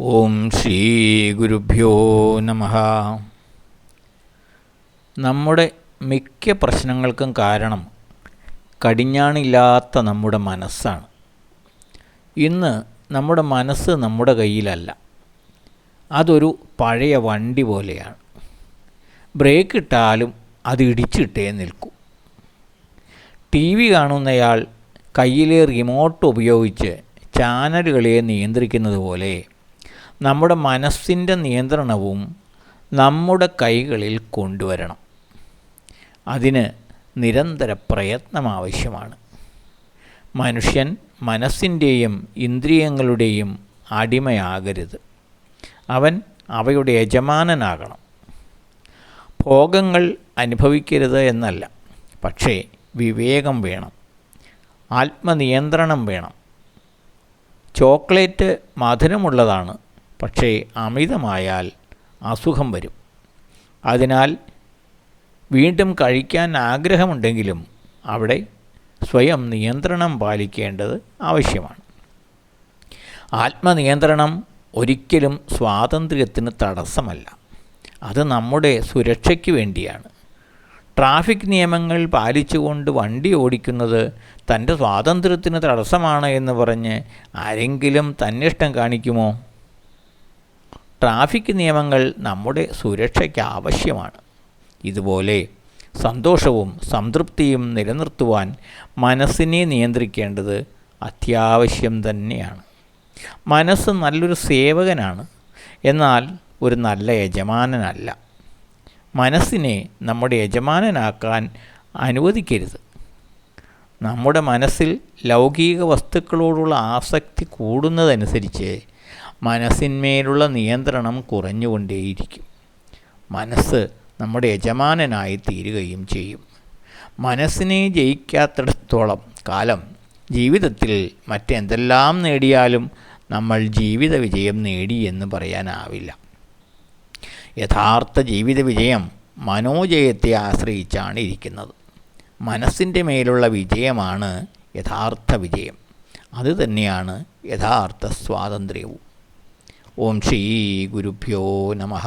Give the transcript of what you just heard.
ഓം ശ്രീ ഗുരുഭ്യോ നമ. നമ്മുടെ മിക്ക പ്രശ്നങ്ങൾക്കും കാരണം കടിഞ്ഞാണില്ലാത്ത നമ്മുടെ മനസ്സാണ്. ഇന്ന് നമ്മുടെ മനസ്സ് നമ്മുടെ കയ്യിലല്ല. അതൊരു പഴയ വണ്ടി പോലെയാണ്. ബ്രേക്ക് ഇട്ടാലും അത് ഇടിച്ചിട്ടേ നിൽക്കൂ. ടി വി കാണുന്നയാൾ കയ്യിലെ റിമോട്ട് ഉപയോഗിച്ച് ചാനലുകളെ നിയന്ത്രിക്കുന്നത് പോലെ നമ്മുടെ മനസ്സിന്റെ നിയന്ത്രണവും നമ്മുടെ കൈകളിൽ കൊണ്ടുവരണം. അതിന് നിരന്തര പ്രയത്നം ആവശ്യമാണ്. മനുഷ്യൻ മനസ്സിന്റെയും ഇന്ദ്രിയങ്ങളുടെയും അടിമയാകരുത്. അവൻ അവയുടെ യജമാനനാകണം. ഭോഗങ്ങൾ അനുഭവിക്കരുത് എന്നല്ല പക്ഷേ വിവേകം വേണം. ആത്മനിയന്ത്രണം വേണം. ചോക്ലേറ്റ് മധുരമുള്ളതാണ്. പക്ഷേ അമിതമായാൽ അസുഖം വരും. അതിനാൽ വീണ്ടും കഴിക്കാൻ ആഗ്രഹമുണ്ടെങ്കിലും അവിടെ സ്വയം നിയന്ത്രണം പാലിക്കേണ്ടത് ആവശ്യമാണ്. ആത്മനിയന്ത്രണം ഒരിക്കലും സ്വാതന്ത്ര്യത്തിന് തടസ്സമല്ല. അത് നമ്മുടെ സുരക്ഷയ്ക്ക് വേണ്ടിയാണ്. ട്രാഫിക് നിയമങ്ങൾ പാലിച്ചുകൊണ്ട് വണ്ടി ഓടിക്കുന്നത് തന്റെ സ്വാതന്ത്ര്യത്തിന് തടസ്സമാണ് എന്ന് പറഞ്ഞ് ആരെങ്കിലും തന്നിഷ്ടം കാണിക്കുമോ? ട്രാഫിക് നിയമങ്ങൾ നമ്മുടെ സുരക്ഷയ്ക്ക് ആവശ്യമാണ്. ഇതുപോലെ സന്തോഷവും സംതൃപ്തിയും നിലനിർത്തുവാൻ മനസ്സിനെ നിയന്ത്രിക്കേണ്ടത് അത്യാവശ്യം തന്നെയാണ്. മനസ്സ് നല്ലൊരു സേവകനാണ്. എന്നാൽ ഒരു നല്ല യജമാനനല്ല. മനസ്സിനെ നമ്മുടെ യജമാനനാക്കാൻ അനുവദിക്കരുത്. നമ്മുടെ മനസ്സിൽ ലൗകിക വസ്തുക്കളോടുള്ള ആസക്തി കൂടുന്നതനുസരിച്ച് മനസ്സിന്മേലുള്ള നിയന്ത്രണം കുറഞ്ഞുകൊണ്ടേയിരിക്കും. മനസ്സ് നമ്മുടെ യജമാനനായി തീരുകയും ചെയ്യും. മനസ്സിനെ ജയിക്കാത്തിടത്തോളം കാലം ജീവിതത്തിൽ മറ്റെന്തെല്ലാം നേടിയാലും നമ്മൾ ജീവിത വിജയം നേടി എന്ന് പറയാനാവില്ല. യഥാർത്ഥ ജീവിത വിജയം മനോജയത്തെ ആശ്രയിച്ചാണ് ഇരിക്കുന്നത്. മനസ്സിന്റെ മേലുള്ള വിജയമാണ് യഥാർത്ഥ വിജയം. അതുതന്നെയാണ് യഥാർത്ഥ സ്വാതന്ത്ര്യവും. ഓം ശ്രീ ഗുരുഭ്യോ നമഃ.